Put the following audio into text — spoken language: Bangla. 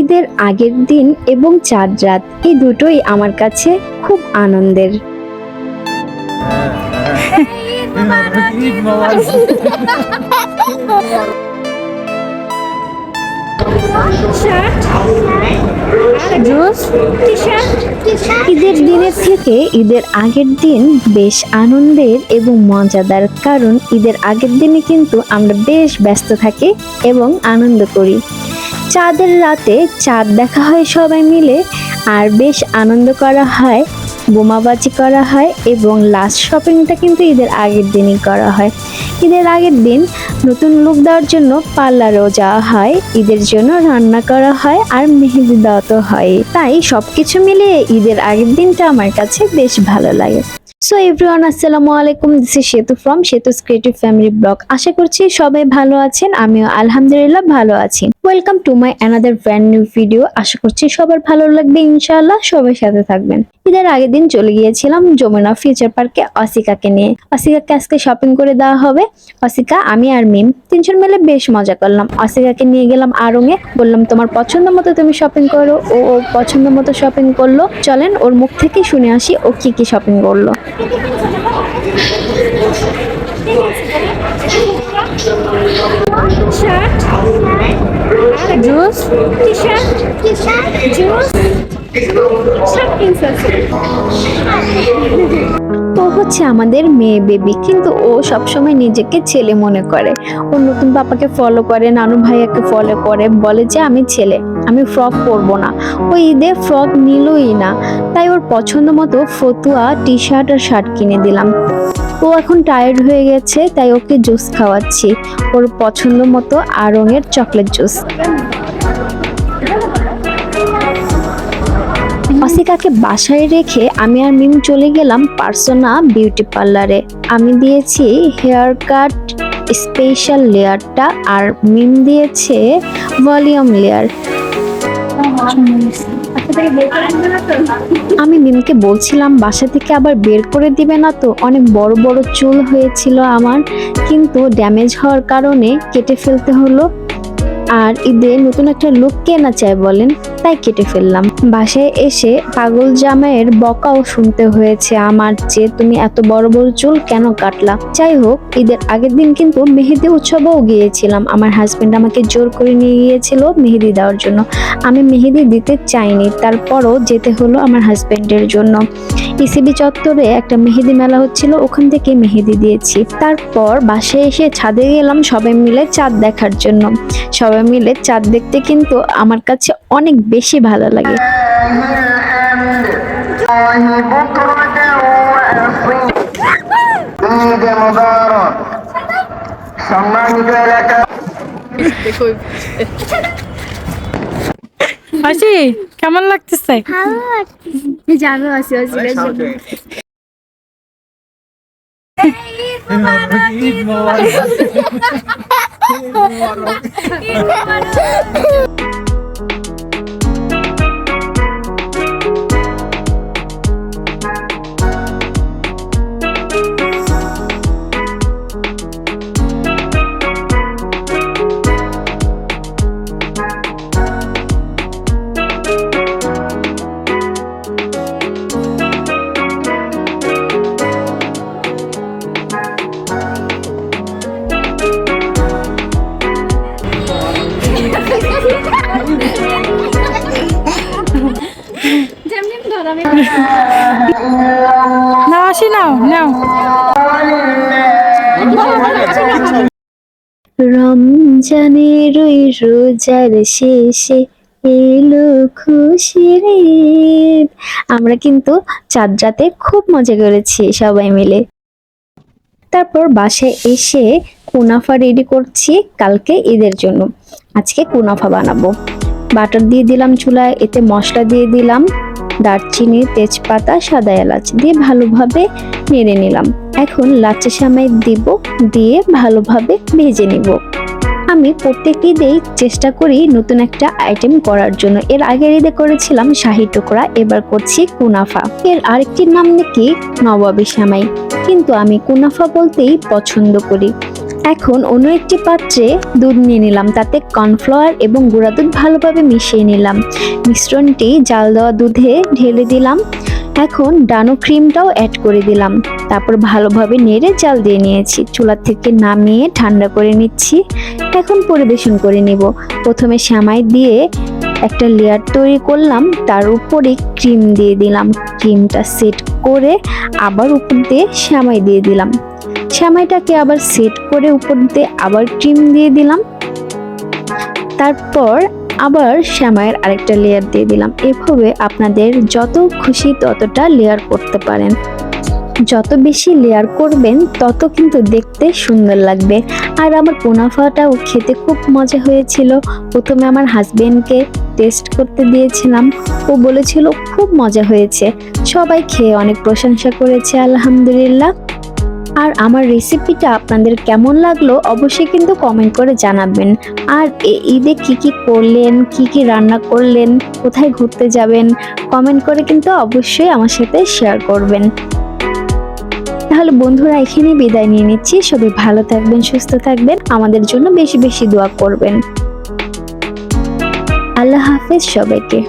ঈদের আগের দিন এবং চাঁদ রাত এই দুটোই আমার কাছে খুব আনন্দের। ঈদের দিনের থেকে ঈদের আগের দিন বেশ আনন্দের এবং মজাদার কারণ ঈদের আগের দিনে কিন্তু আমরা বেশ ব্যস্ত থাকি এবং আনন্দ করি। চাঁদের রাতে চাঁদ দেখা হয় সবাই মিলে, আর বেশ আনন্দ করা হয়, বোমাবাজি করা হয় এবং লাস্ট শপিংটা কিন্তু ঈদের আগের দিনই করা হয়। ঈদের আগের দিন নতুন লুক দেওয়ার জন্য পার্লারেও যাওয়া হয়, ঈদের জন্য রান্না করা হয় আর মেহেদি দেওয়া তো হয় তাই সব কিছু মিলিয়ে ঈদের আগের দিনটা আমার কাছে বেশ ভালো লাগে। সো এভরিওয়ান আসসালামু আলাইকুম। This is Setu from Setu's creative family blog আশা করছি সবাই ভালো আছেন, আমিও আলহামদুলিল্লাহ ভালো আছি। Welcome to my another brand new video আশা করছি সবার ভালো লাগবে, ইনশাআল্লাহ সবাই সাথে থাকবেন। ঈদের আগের দিন চলে গিয়েছিলাম যমুনা ফিউচার পার্কে অসিকাকে নিয়ে। অসিকাকে আজকে শপিং করে দেওয়া হবে। অসিকা, আমি আর মিম তিনজন মিলে বেশ মজা করলাম। অসিকাকে নিয়ে গেলাম আড়ঙে। বললাম, তোমার পছন্দ মতো তুমি শপিং করো। ও ওর পছন্দ মতো শপিং করল। চলেন ওর মুখ থেকে শুনে আসি ও কি কি শপিং করল। জুস টি শার্ট জুস সব কিনছে ও হচ্ছে আমাদের মেয়ে বেবি। কিন্তু ও সবসময় নিজেকে ছেলে মনে করে। ও নতুন পাপাকে ফলো করে, নানু ভাইয়াকে ফলো করে, বলে যে, আমি ছেলে, আমি ফ্রক পরবো না। ও ঈদে ফ্রক নিলই না। তাই ওর পছন্দ মতো ফতুয়া টি শার্ট আর শার্ট কিনে দিলাম। ও এখন টায়ার্ড হয়ে গেছে, তাই ওকে জুস খাওয়াচ্ছি। ওর পছন্দ মতো আড়ঙের চকলেট জুস অসিকাকে বাসায় রেখে আমি আর মিম চলে গেলাম পার্সোনা বিউটি পার্লারে। আমি দিয়েছি হেয়ার কাট, স্পেশাল লেয়ারটা আর মিম দিয়েছে ভলিউম লেয়ার। আমি মিমকে বলছিলাম, বাসা থেকে আবার বের করে দিবে না তো? অনেক বড় বড় চুল হয়েছিল আমার, কিন্তু ড্যামেজ হওয়ার কারণে কেটে ফেলতে হলো। আর ঈদে নতুন একটা লুক কে না চায় বলেন? তাই কেটে ফেললাম। বাসায় এসে পাগল জামাইয়ের বকাও শুনতে হয়েছে আমার যে তুমি এত বড় বড় চুল কেন কাটলা? যাই হোক, ঈদের আগের দিন কিন্তু মেহেদি উৎসবেও গিয়েছিলাম। আমার হাজবেন্ড আমাকে জোর করে নিয়ে গিয়েছিল মেহেদি দেওয়ার জন্য। আমি মেহেদি দিতে চাইনি, তারপরও যেতে হলো আমার হাজবেন্ডের জন্য। ইসিবি চত্বরে একটা মেহেদি মেলা হচ্ছিল, ওখান থেকে মেহেদি দিয়েছি। তারপর বাসায় এসে ছাদে গেলাম সবাই মিলে চাঁদ দেখার জন্য। সবাই মিলে চাঁদ দেখতে কিন্তু আমার কাছে অনেক বেশি ভালো লাগে ঈদ মোবারক সম্মানিত এলাকা হাসি কেমন লাগতেছে জানো আসি, নাও নাও। রমজানের ওই রোজার শেষে এলো খুশির আমরা কিন্তু চাঁদ রাতে খুব মজা করেছি সবাই মিলে। তারপর বাসায় এসে কুনাফা রেডি করছি কালকে ঈদের জন্য। আজকে কুনাফা বানাবো। বাটার দিয়ে দিলাম চুলায়, এতে মশলা দিয়ে দিলাম। দারচিনি তেজপাতা, সাদা এলাচ দিয়ে ভালোভাবে নেড়ে নিলাম। এখন লাচ্চা সামাই দিব, দিয়ে ভালোভাবে ভেজে নিব। আমি প্রত্যেক ঈদেই চেষ্টা করি নতুন একটা আইটেম করার জন্য। এর আগের ঈদে করেছিলাম শাহি টুকরা, এবার করছি কুনাফা। এর আরেকটির নাম নাকি নবাবী সামাই। কিন্তু আমি কুনাফা বলতেই পছন্দ করি। এখন অন্য একটি পাত্রে দুধ নিয়ে নিলাম, তাতে কর্নফ্লাওয়ার এবং গুঁড়া দুধ ভালোভাবে মিশিয়ে নিলাম। মিশ্রণটি জাল দেওয়া দুধে ঢেলে দিলাম। এখন ডানো ক্রিমটাও অ্যাড করে দিলাম। তারপর ভালোভাবে নেড়ে জাল দিয়ে নিয়েছি। চুলা থেকে নামিয়ে ঠান্ডা করে নিচ্ছি। এখন পরিবেশন করে নিব। প্রথমে শ্যামাই দিয়ে একটা লেয়ার তৈরি করলাম। তার উপরে ক্রিম দিয়ে দিলাম। ক্রিমটা সেট করে আবার উপর দিয়ে শ্যামাই দিয়ে দিলাম। শ্যামাইটাকে আবার সেট করে উপর দিয়ে আবার ক্রিম দিয়ে দিলাম। তারপর আবার শ্যামাইয়ের আরেকটা লেয়ার দিয়ে দিলাম। এভাবে আপনাদের যত খুশি ততটা লেয়ার করতে পারেন। যত বেশি লেয়ার করবেন, তত কিন্তু দেখতে সুন্দর লাগবে। আর আমার পোনাফাটাও খেতে খুব মজা হয়েছিল। প্রথমে আমার হাজবেন্ডকে টেস্ট করতে দিয়েছিলাম। ও বলেছিল, খুব মজা হয়েছে। সবাই খেয়ে অনেক প্রশংসা করেছে, আলহামদুলিল্লাহ। আর আমার রেসিপিটা আপনাদের কেমন লাগল অবশ্যই কিন্তু কমেন্ট করে জানাবেন। আর ঈদে কি কি করলেন, কি কি রান্না করলেন, কোথায় ঘুরতে যাবেন কমেন্ট করে কিন্তু অবশ্যই আমার সাথে শেয়ার করবেন। তাহলে বন্ধুরা এখানে বিদায় নিয়ে নিচ্ছি। সবাই ভালো থাকবেন, সুস্থ থাকবেন, আমাদের জন্য বেশি বেশি দোয়া করবেন। আল্লাহ হাফেজ সবাইকে।